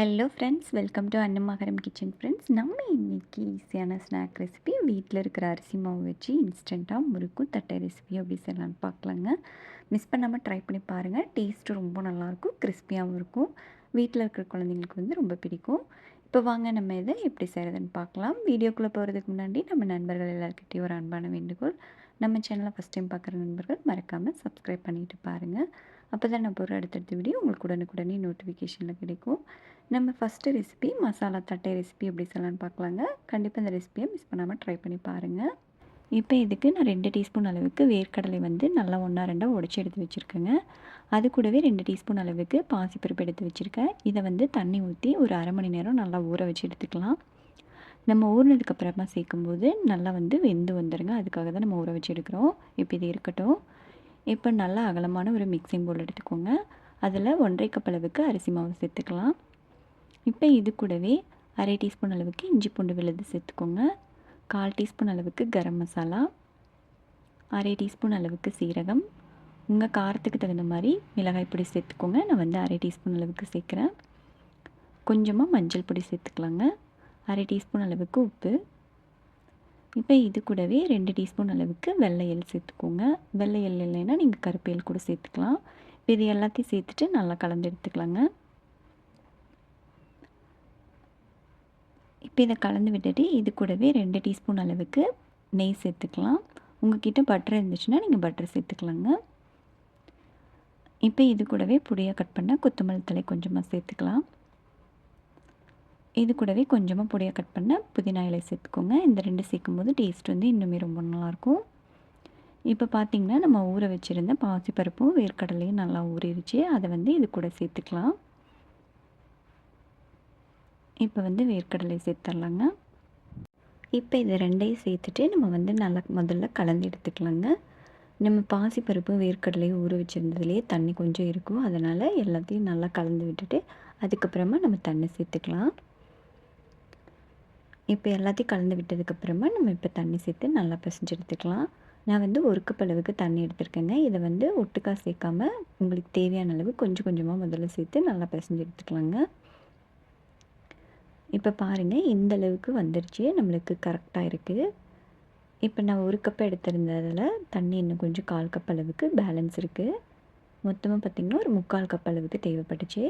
Hello friends welcome to அன்னமகரம் kitchen friends நம்ம இன்றைக்கி ஈஸியான ஸ்நாக் ரெசிபி வீட்டில் இருக்கிற அரிசி மாவு வச்சு இன்ஸ்டண்ட்டாக முறுக்கு தட்டை ரெசிபி அப்படி செய்யலான்னு பார்க்கலாங்க. மிஸ் பண்ணாமல் ட்ரை பண்ணி பாருங்கள் டேஸ்ட்டு ரொம்ப நல்லாயிருக்கும் கிறிஸ்பியாகவும் இருக்கும். வீட்டில் இருக்கிற குழந்தைங்களுக்கு வந்து ரொம்ப பிடிக்கும். இப்போ வாங்க நம்ம இதை எப்படி செய்கிறதுன்னு பார்க்கலாம். வீடியோக்குள்ளே போகிறதுக்கு முன்னாடி நம்ம நண்பர்கள் எல்லாருக்கிட்டையும் ஒரு அன்பான வேண்டுகோள். நம்ம சேனலை ஃபஸ்ட் டைம் பார்க்குற நண்பர்கள் மறக்காமல் சப்ஸ்கிரைப் பண்ணிவிட்டு பாருங்கள் அப்போ தான் நான் போகிற அடுத்தடுத்த வீடியோ உங்களுக்கு உடனுக்குடனே நோட்டிஃபிகேஷனில் கிடைக்கும். நம்ம ஃபஸ்ட்டு ரெசிபி மசாலா தட்டை ரெசிபி எப்படி சொல்லலாம்னு பார்க்கலாங்க. கண்டிப்பாக இந்த ரெசிபியை மிஸ் பண்ணாமல் ட்ரை பண்ணி பாருங்கள் இப்போ இதுக்கு நான் ரெண்டு டீஸ்பூன் அளவுக்கு வேர்க்கடலை வந்து நல்லா ஒன்றா ரெண்டாக உடச்சி எடுத்து வச்சுருக்கேங்க. அது கூடவே ரெண்டு டீஸ்பூன் அளவுக்கு பாசிப்பருப்பு எடுத்து வச்சுருக்கேன். இதை வந்து தண்ணி ஊற்றி ஒரு அரை மணி நேரம் நல்லா ஊற வச்சு எடுத்துக்கலாம். நம்ம ஊறினதுக்கப்புறமா சேர்க்கும்போது நல்லா வந்து வெந்து வந்துடுங்க அதுக்காக தான் நம்ம ஊற வச்சு எடுக்கிறோம். இப்போ இது இருக்கட்டும். இப்போ நல்லா அகலமான ஒரு மிக்சிங் போல் எடுத்துக்கோங்க. அதில் ஒன்றரை கப் அளவுக்கு அரிசி மாவு சேர்த்துக்கலாம். இப்போ இது கூடவே அரை டீஸ்பூன் அளவுக்கு இஞ்சி பூண்டு விழுது சேர்த்துக்கோங்க. கால் டீஸ்பூன் அளவுக்கு கரம் மசாலா. அரை டீஸ்பூன் அளவுக்கு சீரகம். உங்கள் காரத்துக்கு தகுந்த மாதிரி மிளகாய் பொடி சேர்த்துக்கோங்க. நான் வந்து அரை டீஸ்பூன் அளவுக்கு சேர்க்குறேன். கொஞ்சமாக மஞ்சள் பொடி சேர்த்துக்கலாங்க. அரை டீஸ்பூன் அளவுக்கு உப்பு. இப்போ இது கூடவே ரெண்டு டீஸ்பூன் அளவுக்கு வெள்ளை சேர்த்துக்கோங்க. வெள்ளை இல்லைன்னா நீங்கள் கருப்பையல் கூட சேர்த்துக்கலாம். இப்போ இது எல்லாத்தையும் சேர்த்துட்டு நல்லா கலந்து எடுத்துக்கலாங்க. இப்போ இதை கலந்து விட்டுட்டு இது கூடவே ரெண்டு டீஸ்பூன் அளவுக்கு நெய் சேர்த்துக்கலாம். உங்ககிட்ட பட்டர் இருந்துச்சுன்னா நீங்கள் பட்டர் சேர்த்துக்கலாங்க. இப்போ இது கூடவே புடியாக கட் பண்ண கொத்தமல்லி தலை கொஞ்சமாக சேர்த்துக்கலாம். இது கூடவே கொஞ்சமாக பொடியாக கட் பண்ண புதினா இலை சேர்த்துக்கோங்க. இந்த ரெண்டு சேர்க்கும் போது டேஸ்ட் வந்து இன்னுமே ரொம்ப நல்லாயிருக்கும். இப்போ பார்த்திங்கன்னா நம்ம ஊற வச்சுருந்த பாசிப்பருப்பும் வேர்க்கடலையும் நல்லா ஊறிடுச்சு அதை வந்து இது கூட சேர்த்துக்கலாம். இப்போ வந்து வேர்க்கடலை சேர்த்துடலாங்க இப்போ இது ரெண்டையும் சேர்த்துட்டு நம்ம வந்து நல்லா முதல்ல கலந்து எடுத்துக்கலாங்க. நம்ம பாசிப்பருப்பு வேர்க்கடலையும் ஊற வச்சுருந்ததுலேயே தண்ணி கொஞ்சம் இருக்கும். அதனால் எல்லாத்தையும் நல்லா கலந்து விட்டுட்டு அதுக்கப்புறமா நம்ம தண்ணி சேர்த்துக்கலாம். இப்போ எல்லாத்தையும் கலந்து விட்டதுக்கப்புறமா நம்ம இப்போ தண்ணி சேர்த்து நல்லா பிசைஞ்சு எடுத்துக்கலாம். நான் வந்து ஒரு கப் அளவுக்கு தண்ணி எடுத்துருக்கேங்க. இதை வந்து ஒட்டுக்கா சேர்க்காம உங்களுக்கு தேவையான அளவு கொஞ்சம் கொஞ்சமாக முதல்ல சேர்த்து நல்லா பிசைஞ்சு எடுத்துக்கலாங்க. இப்போ பாருங்கள் இந்த அளவுக்கு வந்துருச்சு. நம்மளுக்கு கரெக்டாக இருக்குது இப்போ நான் ஒரு கப் எடுத்திருந்ததில் தண்ணி இன்னும் கொஞ்சம் கால் கப் அளவுக்கு பேலன்ஸ் இருக்குது மொத்தமாக பார்த்திங்கன்னா ஒரு முக்கால் கப் அளவுக்கு தேவைப்பட்டுச்சு.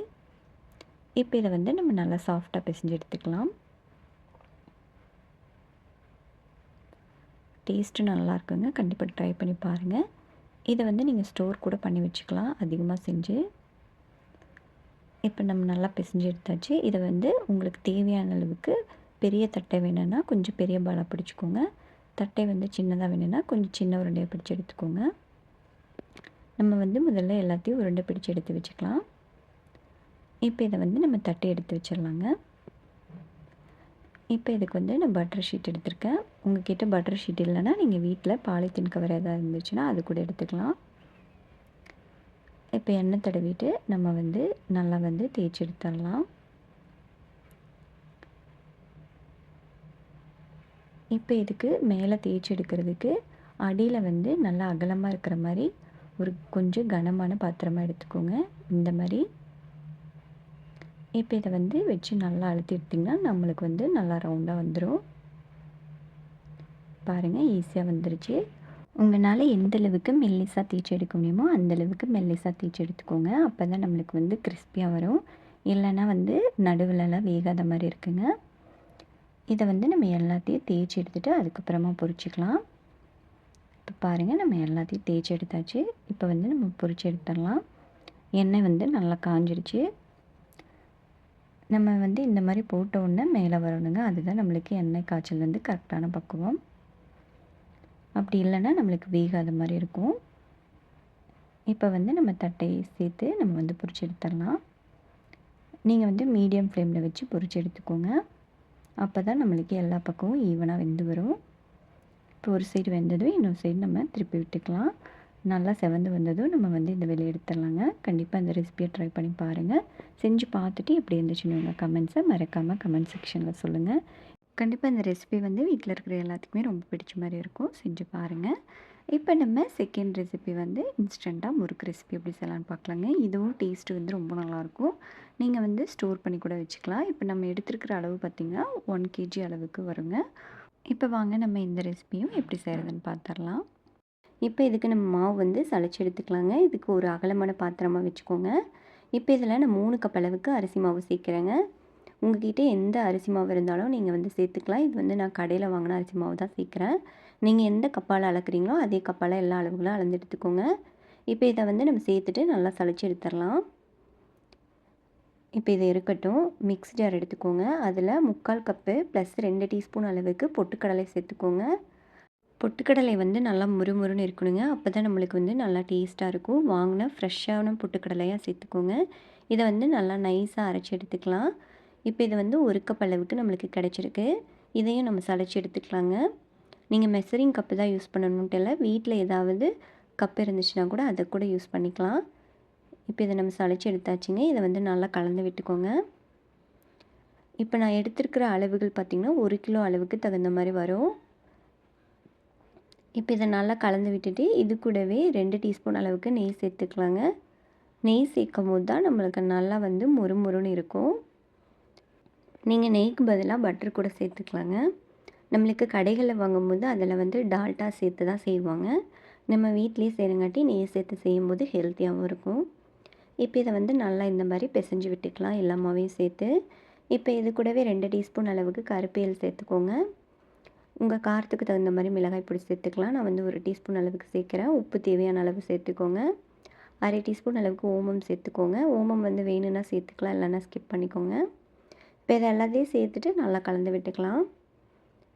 இப்போ இதை வந்து நம்ம நல்லா சாஃப்டாக பிசைஞ்சு எடுத்துக்கலாம். டேஸ்ட்டு நல்லா இருக்குங்க. கண்டிப்பாக ட்ரை பண்ணி பாருங்கள் இதை வந்து நீங்கள் ஸ்டோர் கூட பண்ணி வச்சுக்கலாம். அதிகமாக செஞ்சு. இப்போ நம்ம நல்லா பிசைஞ்சு எடுத்தாச்சு. இதை வந்து உங்களுக்கு தேவையான அளவுக்கு பெரிய தட்டை வேணும்னா கொஞ்சம் பெரிய பாலாக பிடிச்சிக்கோங்க. தட்டை வந்து சின்னதாக வேணும்னா கொஞ்சம் சின்ன உருண்டையை பிடிச்சி எடுத்துக்கோங்க. நம்ம வந்து முதல்ல எல்லாத்தையும் உருண்டை பிடிச்சி எடுத்து வச்சுக்கலாம். இப்போ இதை வந்து நம்ம தட்டை எடுத்து வச்சிடலாங்க. இப்போ இதுக்கு வந்து நான் பட்டர் ஷீட் எடுத்திருக்கேன். உங்கள் கிட்டே பட்டர் ஷீட் இல்லைன்னா நீங்கள் வீட்டில் பாலித்தீன் கவர் எதாவது இருந்துச்சுன்னா அது கூட எடுத்துக்கலாம். இப்போ எண்ணெய் தடவிட்டு நம்ம வந்து நல்லா வந்து தேய்ச்சி எடுத்துடலாம். இப்போ இதுக்கு மேலே தேய்ச்சி எடுக்கிறதுக்கு அடியில் வந்து நல்லா அகலமாக இருக்கிற மாதிரி ஒரு கொஞ்சம் கனமான பாத்திரமாக எடுத்துக்கோங்க. இந்த மாதிரி. இப்போ இதை வந்து வச்சு நல்லா அழுத்தி எடுத்திங்கன்னா நம்மளுக்கு வந்து நல்லா ரவுண்டாக வந்துடும் பாருங்கள் ஈஸியாக வந்துருச்சு. உங்களால் எந்த அளவுக்கு மெல்லிசாக தேய்ச்சி எடுக்க முடியுமோ அந்தளவுக்கு மெல்லிசாக தேய்ச்சி எடுத்துக்கோங்க. அப்போ தான் நம்மளுக்கு வந்து கிறிஸ்பியாக வரும். இல்லைன்னா வந்து நடுவிலலாம் வேகாத மாதிரி இருக்குங்க. இதை வந்து நம்ம எல்லாத்தையும் தேய்ச்சி எடுத்துகிட்டு அதுக்கப்புறமா பொரிச்சிக்கலாம். இப்போ பாருங்கள் நம்ம எல்லாத்தையும் தேய்ச்சி எடுத்தாச்சு. இப்போ வந்து நம்ம பொரிச்சு எடுத்துடலாம். எண்ணெய் வந்து நல்லா காஞ்சிடுச்சு நம்ம வந்து இந்த மாதிரி போட்ட உடனே மேலே வரணுங்க. அதுதான் நம்மளுக்கு எண்ணெய் காய்ச்சல் வந்து கரெக்டான பக்குவம். அப்படி இல்லைன்னா நம்மளுக்கு வேகாத மாதிரி இருக்கும். இப்போ வந்து நம்ம தட்டையை சேர்த்து நம்ம வந்து பொறிச்சு எடுத்துடலாம். நீங்கள் வந்து மீடியம் ஃப்ளேமில் வச்சு பொறிச்சு எடுத்துக்கோங்க. அப்போ தான் நம்மளுக்கு எல்லா பக்கமும் ஈவனாக வெந்து வரும். இப்போ ஒரு சைடு வெந்ததும் இன்னொரு சைடு நம்ம திருப்பி விட்டுக்கலாம். நல்லா செவந்து வந்ததும் நம்ம வந்து இந்த வெளியே எடுத்துடலாங்க. கண்டிப்பாக இந்த ரெசிபியை ட்ரை பண்ணி பாருங்கள் செஞ்சு பார்த்துட்டு எப்படி இருந்துச்சுன்னு உங்கள் கமெண்ட்ஸை மறக்காமல் கமெண்ட் செக்ஷனில் சொல்லுங்கள் கண்டிப்பாக இந்த ரெசிபி வந்து வீட்டில் இருக்கிற எல்லாத்துக்குமே ரொம்ப பிடிச்ச மாதிரி இருக்கும். செஞ்சு பாருங்கள் இப்போ நம்ம செகண்ட் ரெசிபி வந்து இன்ஸ்டண்ட்டாக முறுக்கு ரெசிபி எப்படி செய்யலாம்னு பார்க்கலாங்க. இதுவும் டேஸ்ட்டு வந்து ரொம்ப நல்லாயிருக்கும் நீங்கள் வந்து ஸ்டோர் பண்ணி கூட வச்சுக்கலாம். இப்போ நம்ம எடுத்துருக்கிற அளவு பார்த்திங்கன்னா ஒன் கேஜி அளவுக்கு வருங்க. இப்போ வாங்க நம்ம இந்த ரெசிபியும் எப்படி செய்கிறதுன்னு பார்த்துடலாம் இப்போ இதுக்கு நம்ம மாவு வந்து சளைச்சி எடுத்துக்கலாங்க. இதுக்கு ஒரு அகலமான பாத்திரமாக வச்சுக்கோங்க. இப்போ இதில் நான் மூணு கப் அளவுக்கு அரிசி மாவு சேர்க்குறேங்க. உங்ககிட்ட எந்த அரிசி மாவு இருந்தாலும் நீங்கள் வந்து சேர்த்துக்கலாம். இது வந்து நான் கடையில் வாங்கின அரிசி மாவு தான் சேர்க்குறேன். நீங்கள் எந்த கப்பால் அளக்குறீங்களோ அதே கப்பால் எல்லா அளவுகளும் அளந்து எடுத்துக்கோங்க. இப்போ இதை வந்து நம்ம சேர்த்துட்டு நல்லா சளிச்சு எடுத்துடலாம். இப்போ இது இருக்கட்டும். மிக்ஸ் ஜார் எடுத்துக்கோங்க. அதில் முக்கால் கப்பு ப்ளஸ் ரெண்டு டீஸ்பூன் அளவுக்கு பொட்டுக்கடலை சேர்த்துக்கோங்க. பொட்டுக்கடலை வந்து நல்லா முறுமுறுன்னு இருக்கணுங்க. அப்போ தான் நம்மளுக்கு வந்து நல்லா டேஸ்ட்டாக இருக்கும். வாங்கின ஃப்ரெஷ்ஷான பொட்டுக்கடலையாக சேர்த்துக்கோங்க. இதை வந்து நல்லா நைஸாக அரைச்சி எடுத்துக்கலாம். இப்போ இது வந்து ஒரு கப் அளவுக்கு நம்மளுக்கு கிடச்சிருக்கு. இதையும் நம்ம சளைச்சி எடுத்துக்கலாங்க. நீங்கள் மெசரிங் கப்பு தான் யூஸ் பண்ணணுன்ட்டு இல்லை வீட்டில் ஏதாவது கப் இருந்துச்சுன்னா கூட அதை கூட யூஸ் பண்ணிக்கலாம். இப்போ இதை நம்ம சளைச்சி எடுத்தாச்சுங்க. இதை வந்து நல்லா கலந்து விட்டுக்கோங்க. இப்போ நான் எடுத்துருக்கிற அளவுகள் பார்த்திங்கன்னா ஒரு கிலோ அளவுக்கு தகுந்த மாதிரி வரும். இப்போ இதை நல்லா கலந்து விட்டுட்டு இது கூடவே ரெண்டு டீஸ்பூன் அளவுக்கு நெய் சேர்த்துக்கலாங்க. நெய் சேர்க்கும் போது தான் நம்மளுக்கு நல்லா வந்து மொறு மொறுன்னு இருக்கும். நீங்கள் நெய்க்கு பதிலாக பட்டர் கூட சேர்த்துக்கலாங்க. நம்மளுக்கு கடைகளில் வாங்கும்போது அதில் வந்து டால்டா சேர்த்து தான் செய்வாங்க. நம்ம வீட்லேயே செய்கிறங்காட்டி நெய் சேர்த்து செய்யும்போது ஹெல்த்தியாகவும் இருக்கும். இப்போ இதை வந்து நல்லா இந்த மாதிரி பிசைஞ்சு விட்டுக்கலாம் எல்லாமாவையும் சேர்த்து. இப்போ இது கூடவே ரெண்டு டீஸ்பூன் அளவுக்கு கருப்பேல் சேர்த்துக்கோங்க. உங்கள் காரத்துக்கு தகுந்த மாதிரி மிளகாய் பொடி சேர்த்துக்கலாம். நான் வந்து ஒரு டீஸ்பூன் அளவுக்கு சேர்க்குறேன். உப்பு தேவையான அளவு சேர்த்துக்கோங்க. அரை டீஸ்பூன் அளவுக்கு ஓமம் சேர்த்துக்கோங்க. ஓமம் வந்து வேணும்னா சேர்த்துக்கலாம் இல்லைன்னா ஸ்கிப் பண்ணிக்கோங்க. இப்போ இதை எல்லாத்தையும் சேர்த்துட்டு நல்லா கலந்து விட்டுக்கலாம்.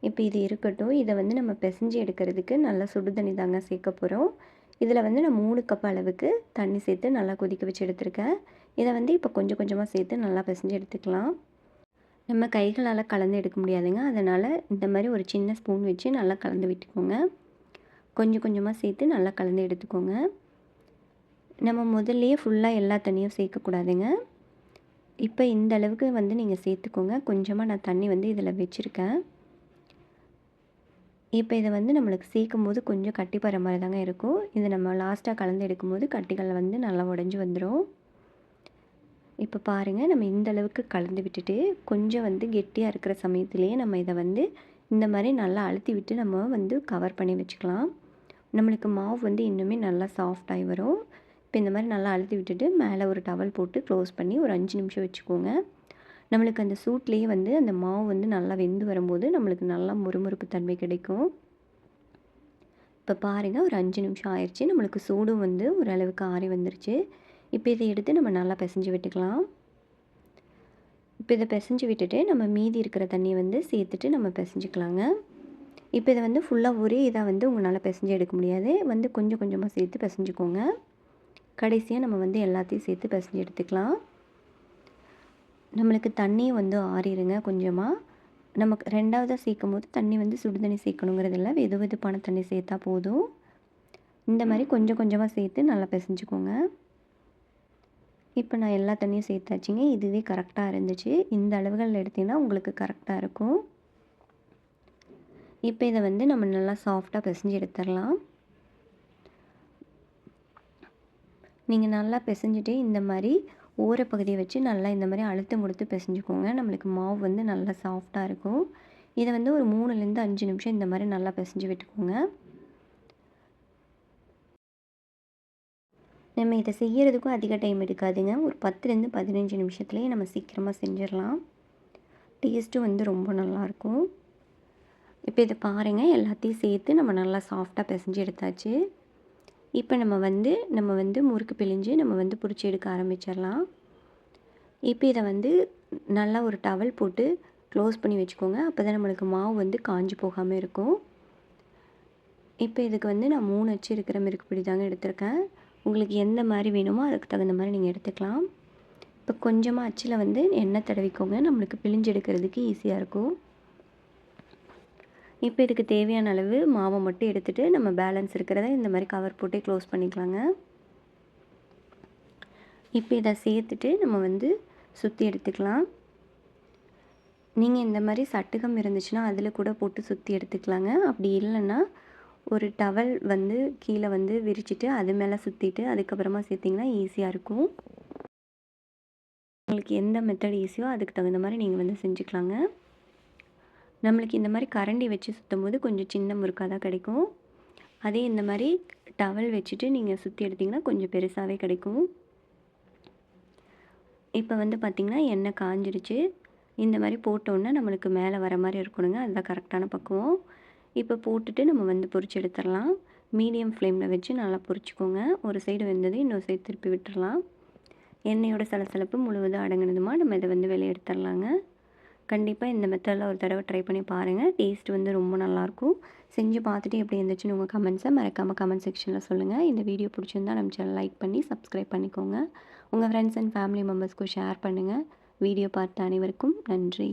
இப்போ இது இருக்கட்டும். இதை வந்து நம்ம பிசைஞ்சு எடுக்கிறதுக்கு நல்லா சுடு தண்ணி தாங்க சேர்க்க போகிறோம் இதில் வந்து நான் மூணு கப் அளவுக்கு தண்ணி சேர்த்து நல்லா கொதிக்க வச்சு எடுத்திருக்கேன். இதை வந்து இப்போ கொஞ்சம் கொஞ்சமாக சேர்த்து நல்லா பிசைஞ்சு எடுத்துக்கலாம். நம்ம கைகளால் கலந்து எடுக்க முடியாதுங்க. அதனால் இந்த மாதிரி ஒரு சின்ன ஸ்பூன் வச்சு நல்லா கலந்து விட்டுக்கோங்க. கொஞ்சம் கொஞ்சமாக சேர்த்து நல்லா கலந்து எடுத்துக்கோங்க. நம்ம முதல்லையே ஃபுல்லாக எல்லா தண்ணியும் சேர்க்கக்கூடாதுங்க இப்போ இந்த அளவுக்கு வந்து நீங்கள் சேர்த்துக்கோங்க. கொஞ்சமாக நான் தண்ணி வந்து இதில் வச்சுருக்கேன். இப்போ இதை வந்து நம்மளுக்கு சேர்க்கும் போது கொஞ்சம் கட்டி போகிற மாதிரி தாங்க இருக்கும். இது நம்ம லாஸ்ட்டாக கலந்து எடுக்கும்போது கட்டிகள் வந்து நல்லா உடஞ்சி வந்துடும் இப்போ பாருங்கள் நம்ம இந்த அளவுக்கு கலந்து விட்டுட்டு கொஞ்சம் வந்து கெட்டியாக இருக்கிற சமயத்துலேயே நம்ம இதை வந்து இந்த மாதிரி நல்லா அழுத்தி விட்டு நம்ம வந்து கவர் பண்ணி வச்சுக்கலாம். நம்மளுக்கு மாவு வந்து இன்னுமே நல்லா சாஃப்டாகி வரும். இப்போ இந்த மாதிரி நல்லா அழுத்தி விட்டுட்டு மேலே ஒரு டவல் போட்டு க்ளோஸ் பண்ணி ஒரு அஞ்சு நிமிஷம் வச்சுக்கோங்க. நம்மளுக்கு அந்த சூட்லேயே வந்து அந்த மாவு வந்து நல்லா வெந்து வரும்போது நம்மளுக்கு நல்லா முறுமுறுப்பு தன்மை கிடைக்கும். இப்போ பாருங்கள் ஒரு அஞ்சு நிமிஷம் ஆயிடுச்சு நம்மளுக்கு சூடும் வந்து ஓரளவுக்கு ஆறி வந்துருச்சு. இப்போ இதை எடுத்து நம்ம நல்லா பிசைஞ்சு விட்டுக்கலாம். இப்போ இதை பிசைஞ்சு விட்டுட்டு நம்ம மீதி இருக்கிற தண்ணியை வந்து சேர்த்துட்டு நம்ம பிசைஞ்சிக்கலாங்க. இப்போ இதை வந்து ஃபுல்லாக ஒரே இதாக வந்து உங்களால் பிசைஞ்சு எடுக்க முடியாது. வந்து கொஞ்சம் கொஞ்சமாக சேர்த்து பிசைஞ்சுக்கோங்க. கடைசியாக நம்ம வந்து எல்லாத்தையும் சேர்த்து பிசைஞ்சு எடுத்துக்கலாம். நம்மளுக்கு தண்ணியும் வந்து ஆறிடுங்க கொஞ்சமாக நமக்கு ரெண்டாவதாக சேர்க்கும் போது தண்ணி வந்து சுடு தண்ணி சேர்க்கணுங்கிறதில்ல வெது வெதுப்பான தண்ணி சேர்த்தா போதும். இந்த மாதிரி கொஞ்சம் கொஞ்சமாக சேர்த்து நல்லா பிசைஞ்சுக்கோங்க. இப்போ நான் எல்லா தண்ணியும் சேர்த்தாச்சுங்க. இதுவே கரெக்டாக இருந்துச்சு. இந்த அளவுகளில் எடுத்திங்கன்னா உங்களுக்கு கரெக்டாக இருக்கும். இப்போ இதை வந்து நம்ம நல்லா சாஃப்டாக பிசைஞ்சு எடுத்துடலாம். நீங்கள் நல்லா பிசைஞ்சிட்டு இந்த மாதிரி ஓரப்பகுதியை வச்சு நல்லா இந்த மாதிரி அழுத்தம் கொடுத்து பிசைஞ்சுக்கோங்க. நம்மளுக்கு மாவு வந்து நல்லா சாஃப்டாக இருக்கும். இதை வந்து ஒரு மூணுலேருந்து அஞ்சு நிமிஷம் இந்த மாதிரி நல்லா பிசைஞ்சு விட்டுக்கோங்க. நம்ம இதை செய்கிறதுக்கும் அதிக டைம் எடுக்காதுங்க. ஒரு பத்துலேருந்து பதினஞ்சு நிமிஷத்துலேயே நம்ம சீக்கிரமாக செஞ்சிடலாம். டேஸ்ட்டும் வந்து ரொம்ப நல்லாயிருக்கும் இப்போ இதை பாருங்கள் எல்லாத்தையும் சேர்த்து நம்ம நல்லா சாஃப்டாக பிசைஞ்சு எடுத்தாச்சு. இப்போ நம்ம வந்து நம்ம வந்து முறுக்கு பிழிஞ்சு நம்ம வந்து பிடிச்சி எடுக்க ஆரம்பிச்சிடலாம். இப்போ இதை வந்து நல்லா ஒரு டவல் போட்டு க்ளோஸ் பண்ணி வச்சுக்கோங்க. அப்போ தான் நம்மளுக்கு மாவு வந்து காஞ்சி போகாமல் இருக்கும். இப்போ இதுக்கு வந்து நான் மூணு அச்சு இருக்கிற மிருக்கு பிடி தாங்க எடுத்திருக்கேன். உங்களுக்கு எந்த மாதிரி வேணுமோ அதுக்கு தகுந்த மாதிரி நீங்கள் எடுத்துக்கலாம். இப்போ கொஞ்சமாக அச்சில் வந்து எண்ணெய் தடவிக்கோங்க. நம்மளுக்கு பிழிஞ்சு எடுக்கிறதுக்கு ஈஸியாக இருக்கும். இப்போ இதுக்கு தேவையான அளவு மாவை மட்டும் எடுத்துகிட்டு நம்ம பேலன்ஸ் இருக்கிறத இந்த மாதிரி கவர் போட்டே க்ளோஸ் பண்ணிக்கலாங்க. இப்போ இதை சேர்த்துட்டு நம்ம வந்து சுற்றி எடுத்துக்கலாம். நீங்கள் இந்த மாதிரி சட்டுகம் இருந்துச்சுன்னா அதில் கூட போட்டு சுற்றி எடுத்துக்கலாங்க. அப்படி இல்லைன்னா ஒரு டவல் வந்து கீழே வந்து விரிச்சிட்டு அது மேலே சுற்றிட்டு அதுக்கப்புறமா சேர்த்திங்கன்னா ஈஸியாக இருக்கும். உங்களுக்கு எந்த மெத்தட் ஈஸியோ அதுக்கு தகுந்த மாதிரி நீங்கள் வந்து செஞ்சுக்கலாங்க. நம்மளுக்கு இந்த மாதிரி கரண்டி வச்சு சுற்றும் போது கொஞ்சம் சின்ன முறுக்காக தான் கிடைக்கும். அதே இந்த மாதிரி டவல் வச்சுட்டு நீங்கள் சுற்றி எடுத்திங்கன்னா கொஞ்சம் பெருசாகவே கிடைக்கும். இப்போ வந்து பார்த்திங்கன்னா எண்ணெய் காஞ்சிருச்சு. இந்த மாதிரி போட்டோன்னே நம்மளுக்கு மேலே வர மாதிரி இருக்கணுங்க. அதுதான் கரெக்டான பக்குவம். இப்போ போட்டுட்டு நம்ம வந்து பொறிச்சு எடுத்துடலாம். மீடியம் ஃப்ளேமில் வச்சு நல்லா பொறிச்சிக்கோங்க. ஒரு சைடு வெந்தது இன்னொரு சைடு திருப்பி விட்டுறலாம் எண்ணெயோட சலசலப்பு முழுவதும் அடங்கினதுமா நம்ம இதை வந்து வெளியே எடுத்துடலாங்க. கண்டிப்பாக இந்த மெத்தடில் ஒரு தடவை ட்ரை பண்ணி பாருங்கள் டேஸ்ட் வந்து ரொம்ப நல்லாயிருக்கும் செஞ்சு பார்த்துட்டு எப்படி இருந்துச்சுன்னு உங்கள் கமெண்ட்ஸை மறக்காமல் கமெண்ட் செக்ஷனில் சொல்லுங்கள் இந்த வீடியோ பிடிச்சிருந்தா நம்ம சேனல் லைக் பண்ணி சப்ஸ்கிரைப் பண்ணிக்கோங்க. உங்கள் ஃப்ரெண்ட்ஸ் அண்ட் ஃபேமிலி மெம்பர்ஸ்க்கும் ஷேர் பண்ணுங்கள் வீடியோ பார்த்த அனைவருக்கும் நன்றி.